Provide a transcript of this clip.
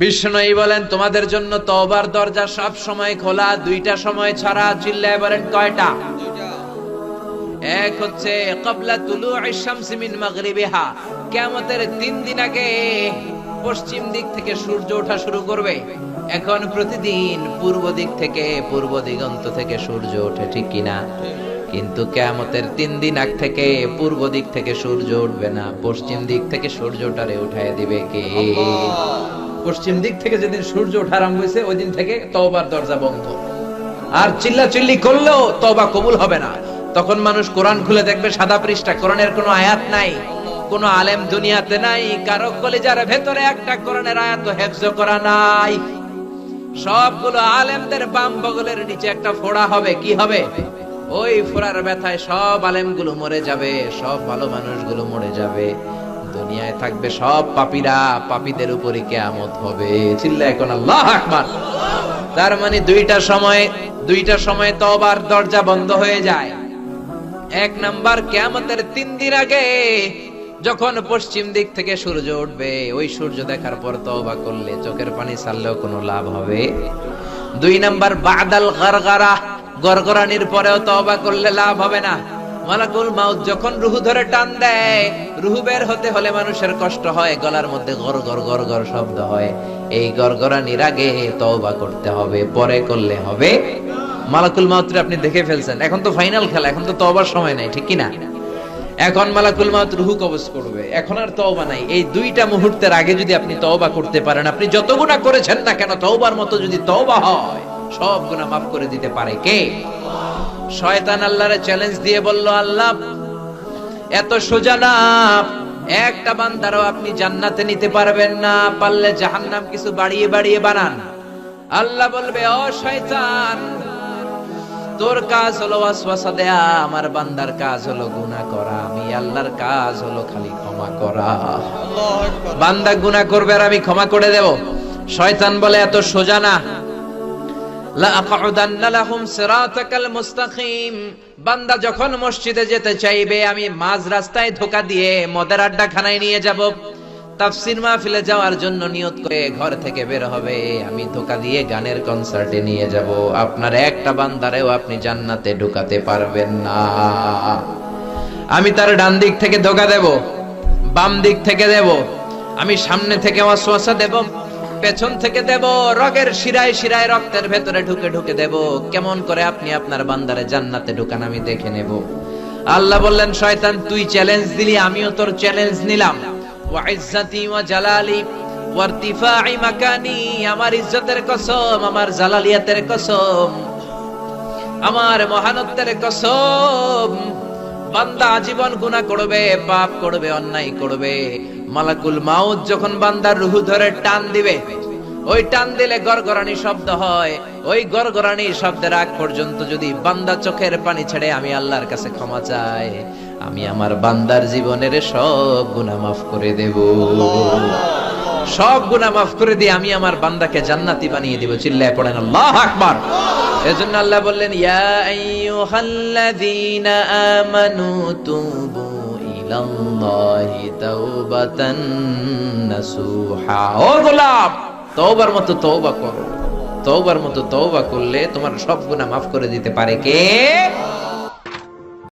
বিষ্ণুই বলেন, তোমাদের জন্য তওবার দরজা সব সময় খোলা, দুইটা সময় ছাড়া চিল্লায় বলেন, কয়টা? এক হচ্ছে ক্বাবলা তুলু'i শামসি মিন মাগরিবিহা কিয়ামতের তিন দিন আগে পশ্চিম দিক থেকে সূর্য ওঠা শুরু করবে, এখন প্রতিদিন পূর্ব দিক থেকে, পূর্ব দিগন্ত থেকে সূর্য ওঠে, ঠিক কিনা কিন্তু কেয়ামতের তিন দিন আগ থেকে, পূর্ব দিক থেকে সূর্য উঠবে না, পশ্চিম দিক থেকে সূর্যটারে উঠায় দিবে কে? পশ্চিম দিক থেকে যেদিন সূর্য ওঠা আরম্ভ হয়েছে, ওই দিন থেকে তওবার দরজা বন্ধ। আর চিল্লা চিল্লি করলেও তওবা কবুল হবে না। তখন মানুষ কোরআন খুলে দেখবে, সাদা পৃষ্ঠা, কোরআনের কোনো আয়াত নাই। কোনো আলেম দুনিয়াতে নাই, কারও কলিজার ভেতরে একটা কোরআনের আয়াত হেফজ করা নাই। সবগুলো আলেমদের বাম বগলের নিচে একটা ফোড়া হবে, কি হবে? ওই ফোড়ার ব্যথায় সব আলেমগুলো মরে যাবে, সব ভালো মানুষগুলো মরে যাবে। দুনিয়ায় থাকবে সব পাপীরা, পাপীদের উপরে কেয়ামত হবে। চিল্লা এখন আল্লাহ আকবার। তার মানে দুইটা সময় দুইটা সময় তওবার দরজা বন্ধ হয়ে যায়। এক নাম্বার কেয়ামতের তিন দিন আগে যখন পশ্চিম দিক থেকে সূর্য উঠবে, ওই সূর্য দেখার পর তওবা করলে চোখের পানি ছাড়লেও কোনো লাভ হবে। দুই নাম্বার বাদাল গরগরা, গরগরানির পরেও তওবা করলে লাভ হবে না। মালাকুল মাউত যখন রুহু ধরে টান দেয় রুহু বের হতে হলে মানুষের কষ্ট হয়, গলার মধ্যে গর গর গর গর শব্দ হয়। এই গরগরানির আগে তওবা করতে হবে, পরে করলে হবে। মালাকুল মাউতরে আপনি দেখে ফেলছেন, এখন তো ফাইনাল খেলা, এখন তো তওবার সময় নাই, ঠিক কি না এখন মালাকুল মাউত রুহু কবজ করবে, এখন আর তওবা নাই। এই দুইটা মুহূর্তের আগে যদি আপনি তওবা করতে পারেন, আপনি যত গুনাহ করেছেন না কেন, তওবার মতো যদি তওবা হয়, সব গুনাহ মাফ করে দিতে পারে কে? শয়তান আল্লাহরে চ্যালেঞ্জ দিয়ে বলল, আল্লাহ এত সোজা না। একটা বান্দারও আপনি জান্নাতে নিতে পারবেন না, পারলে জাহান্নাম কিছু বাড়িয়ে বাড়িয়ে বানান। আল্লাহ বলবে, ও শয়তান, তোর কাজ হলো ওয়াসওয়াসা দেয়া, আমার বান্দার কাজ হলো গুনাহ করা, আমি আল্লাহর কাজ হলো খালি ক্ষমা করা। বান্দা গুনাহ করবে আর আমি ক্ষমা করে দেব। শয়তান বলে, এত সোজা না বান্দা যখন মসজিদে যেতে চাইবে, আমি মাঝ রাস্তায় ধোকা দিয়ে মদের আড্ডা খানায় নিয়ে যাব। তাফসির মাহফিলে যাওয়ার জন্য নিয়ত করে ঘর থেকে বের হবে। আমি ধোকা দিয়ে গানের কনসার্টে নিয়ে যাব। আপনার একটা বান্দারেও আপনি জান্নাতে ঢুকাতে পারবেন না। আমি তার ডান দিক থেকে ধোকা দেব, বাম দিক থেকে দেব। আমি সামনে থেকে আমার ওয়াসওয়াসা দেব। পেছন থেকে দেব, রগের শিরায় শিরায় রক্তের ভেতরে ঢুকে ঢুকে দেব। কেমন করে আপনি আপনার বান্দারে জান্নাতে ঢুকান আমি দেখে নেব। আল্লাহ বললেন, শয়তান, তুই চ্যালেঞ্জ দিলি, আমিও তোর চ্যালেঞ্জ নিলাম। ওয়া ওয়া জালালি মাকানি, আমার ইজ্জতের কসম, আমার জালালিয়াতের কসম, আমার মহানত্বের কসম। বান্দা আজীবন গুনাহ করবে, পাপ করবে, অন্যায় করবে। মালাকুল মাউত যখন বান্দার রুহু ধরে টান দিবে, ওই টান দিলে গরগরানি শব্দ হয়। ওই গরগরানি শব্দের আগ পর্যন্ত যদি বান্দা চোখের পানি ছেড়ে আমি আল্লাহর কাছে ক্ষমা চাই, আমি আমার বান্দার জীবনের সব গুনাহ মাফ করে দেব। সব গুনাহ মাফ করে দিয়ে আমি আমার বান্দাকে জান্নাতি বানিয়ে দিব। চিল্লায় পড়েন, আল্লাহ আকবার। এজন্য আল্লাহ বললেন, ইয়া আইয়ুহাল্লাযীনা আমানু তুবু ইলাল্লাহি তাওবাতান নাসুহা। ও গোলাপ তওবার মতো তওবা করো। তওবার মতো তওবা করলে তোমার সব গুনাহ মাফ করে দিতে পারে কে?